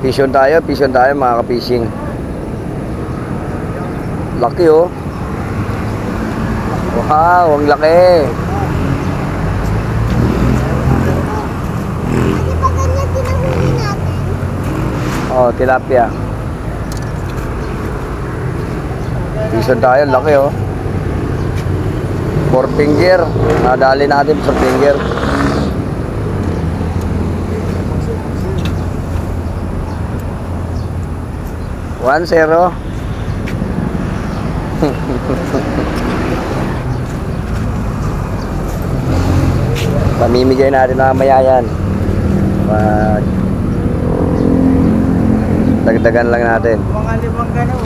Fishon tayo, fishon tayo mga ka-fishing. Laki oh. Wow, ang laki. Oh, tilapia. Fishon tayo, laki oh. Four finger. Nadali natin sa finger. One zero. Pamimigay natin mamaya yan. Pag dagdagan lang natin. Mga limang gano'n.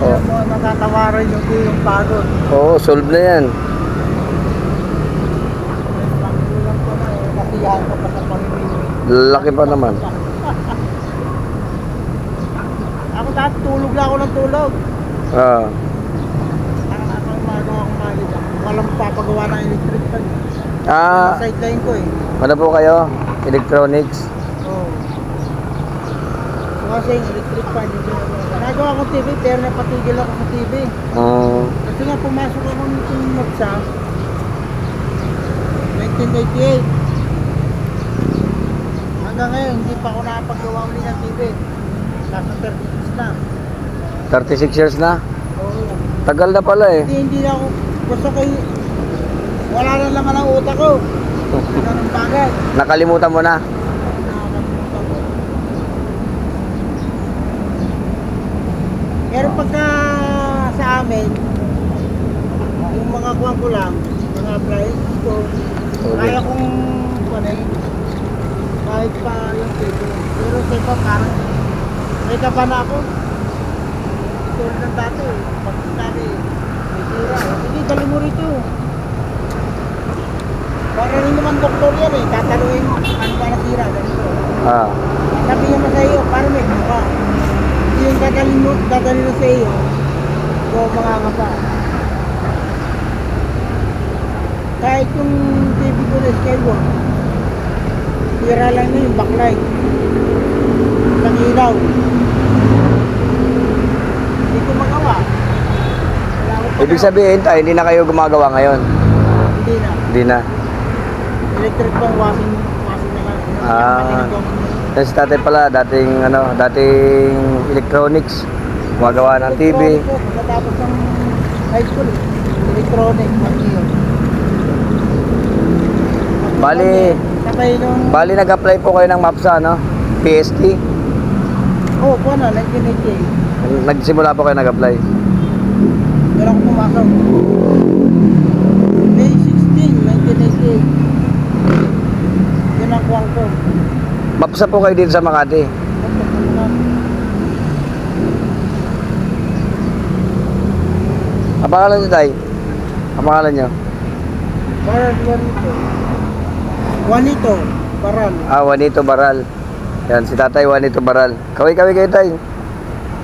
Oo. Oh. mo natatawaran yung yung pagod. Oo, solve na yan. Eh. Laki pa naman. Ako dati tulog lang ako ng tulog. Ah, Ang akong magawa akong malit. Walang papagawa ng electric fan. ah Sideline ko eh. ano po kayo? Electronics? Oo. So kasi yung electric fan. Hindi na Nagawa akong TV pero napatigil ako sa TV. Mm, Kasi nga pumasok ako nitong magsa 1988. Hanggang ngayon, hindi pa ako nakapagawa uli ng TV. Nasa 36 na. 36 years na? Oo. Tagal na pala eh. Hindi, hindi na ako, gusto ko wala na laman ang utak ko. Ganun bagay. Nakalimutan mo na? Nakakalimutan ko. Pero pagka sa amin, yung mga kuwan ko lang, mga appliance ko, kaya kong kunin, kahit pa yung table. Pero sa iba parang, may kaba na ako. Tulad ng dati, pag sabi, may tira. Sige, dali mo rito. Para rin naman doktor yan eh, tatanungin mo, ano ba ganito. Ah, Sabi niya sa iyo, para may buka. Hindi yung dadalhin mo, dadalhin mo sa iyo, o mga kapa. Kahit yung TV ko na Skyward, tira lang na yung backlight. Ng ilaw. Hindi ko magawa. Ibig sabihin tayo, hindi na kayo gumagawa ngayon. Hindi na. Hindi na. Electric bang washing, washing na lang. Ah. Kasi pala, dating ano, dating electronics. Gumagawa ng TV. Pagkatapos ng high school, electronic, yun. Bali, Sabay nung... bali nag-apply po kayo ng MAPSA, no? PST. Oo, oh, po na, 1988. Nagsimula po kayo nag-apply. Pero ako pumasok. May 16, 1988. Yun ang kuwang ko. MAPSA po kayo dito sa Makati. Ang pangalan niyo, Tay? Ang pangalan niyo? Baral Juanito. Juanito, Baral. Ah, Juanito Baral. Yan, si Tatay Juanito Baral. Kaway-kaway kayo, Tay.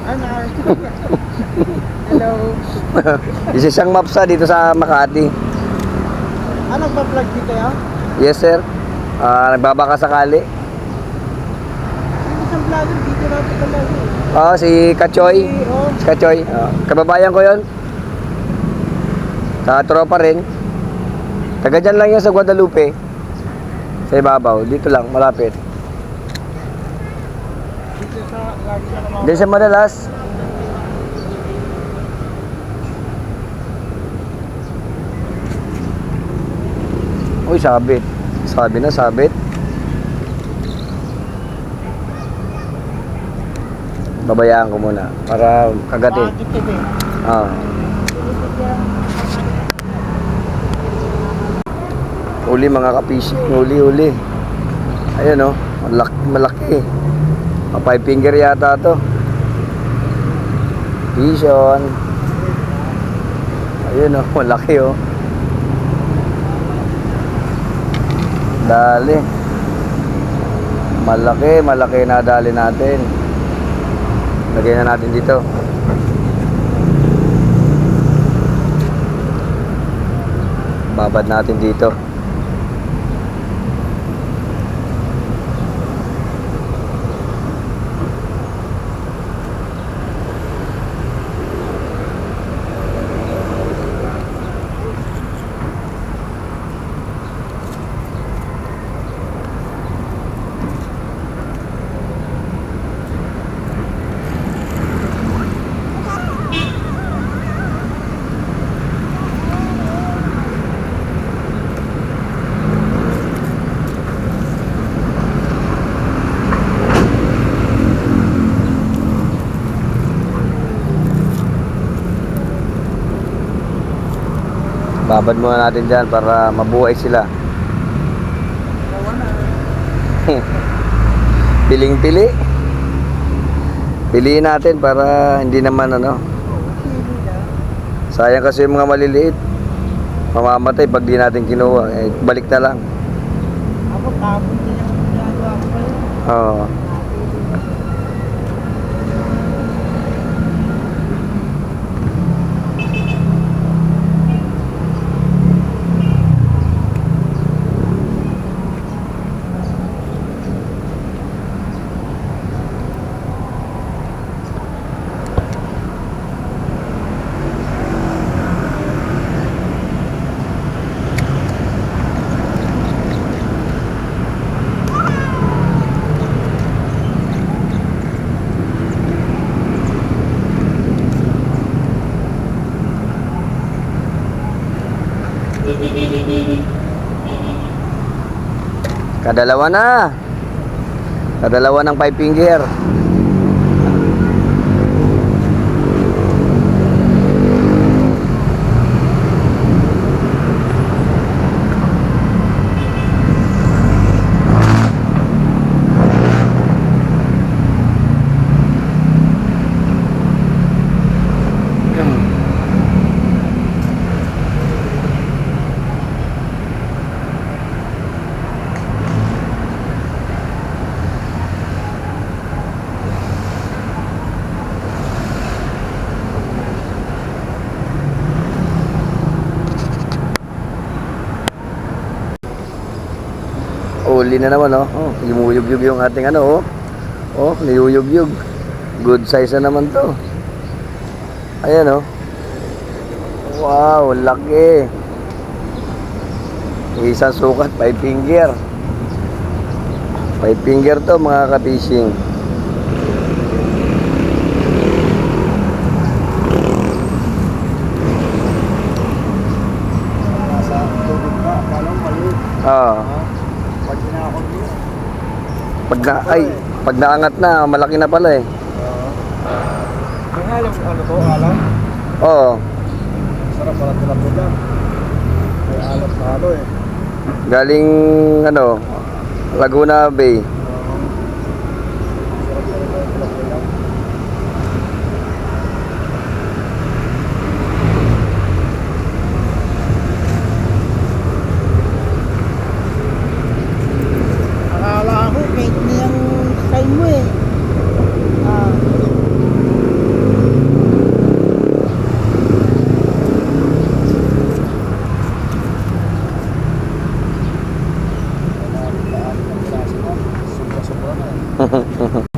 Ano? Hello. Isa siyang MAPSA dito sa Makati. Ano ba vlog dito ya? Yes, sir. Ah, nagbabaka sakali. Yung isang vlogger dito natin talaga. Oh, si Kachoy. Oh, Si Kachoy. Ah, kababayan ko yon. Sa tropa rin. Taga dyan lang yan sa Guadalupe. Sa ibabaw. Dito lang, malapit. Diyan sa madalas. Uy, sabit. Sabi na, sabit. Babayaan ko muna para kagatin. Ito eh? Ah. Uli mga kapisik, uli uli. Ayun oh, malaki, malaki. Mga five finger yata to. Vision. Ayun oh, malaki oh. Dali. Malaki, malaki na dali natin. Lagyan na natin dito. Babad natin dito. Babad muna natin dyan para mabuhay sila. Gawa na. Piling-pili. Piliin natin para hindi naman ano. Sayang kasi yung mga maliliit. Mamamatay pag di natin kinuha. Eh, balik na lang. Ako, kapon din yung ginagawa ko. Oo. Kadalawa na. Kadalawa ng five finger. Uli na naman, oh. oh yumuyugyug yung ating ano, oh. Oh, niyuyugyug. Good size na naman to. Ayan, oh. Wow, laki. Isang sukat, five finger. Five finger to, mga ka-fishing. Nasa tubig ka, palang maliit. Ah, mo. Pag na, ay, pag naangat na, malaki na pala eh. Yung alam, ano to, alam? Oo, Sarap pala tilapod lang. May alam sa halo eh. galing, ano, Laguna Bay. Sarap pala pala tilapod lang. Akala ko kahit niyang sign mo eh. Ah. Sobra-sobra na eh.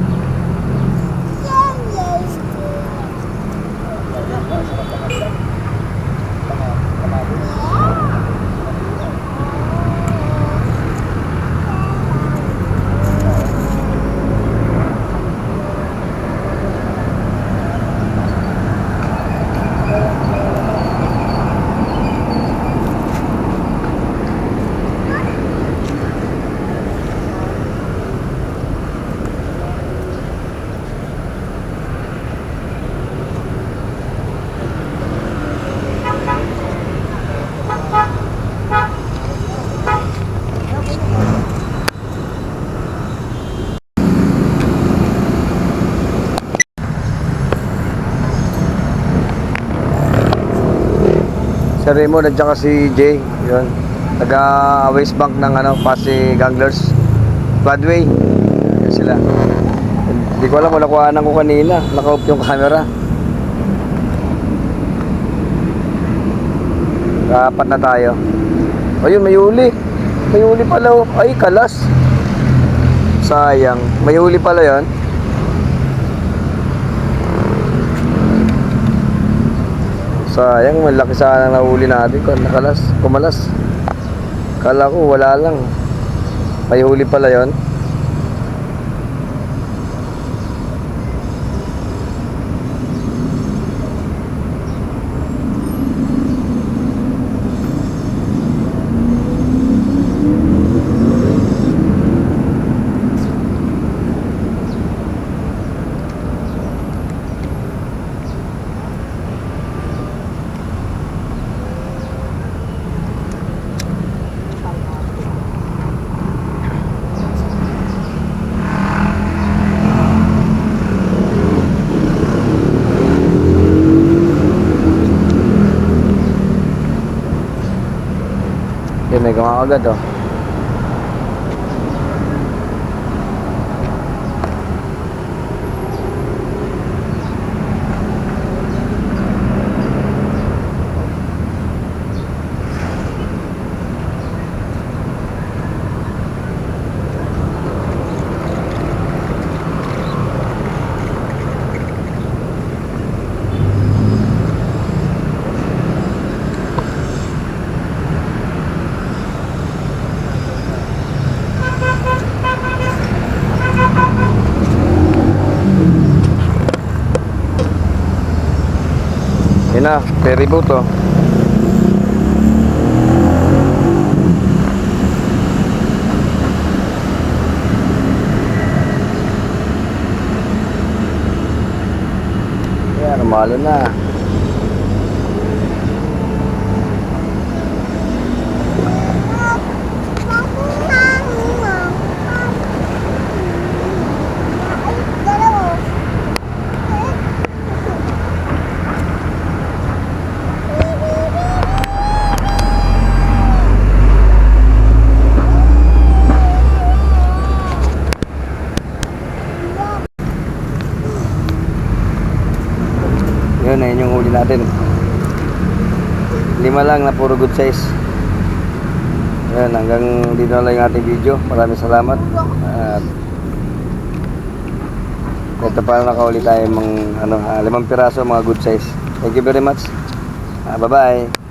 Si Raymond at saka si Jay, yun. Taga West Bank ng ano, Pasig Anglers. Floodway. Yan sila. Hindi ko alam, wala kuhanan ko kanina. Naka-off yung camera. Apat na tayo. Ayun, may uli. May uli pala. oh. Ay, kalas. Sayang. May uli pala yon. Sayang, malaki sana nahuli natin nakalas, kumalas. Kala ko wala lang. May huli pala yon. May kumakagat oh. Yan na, ferry boat oh. Yan, malo na. Huli natin. Lima lang na puro good size. Yan, hanggang dito na lang yung ating video. Maraming salamat. At ito pa nakahuli tayo mga ano, ah, limang piraso mga good size. Thank you very much. Ah, bye-bye.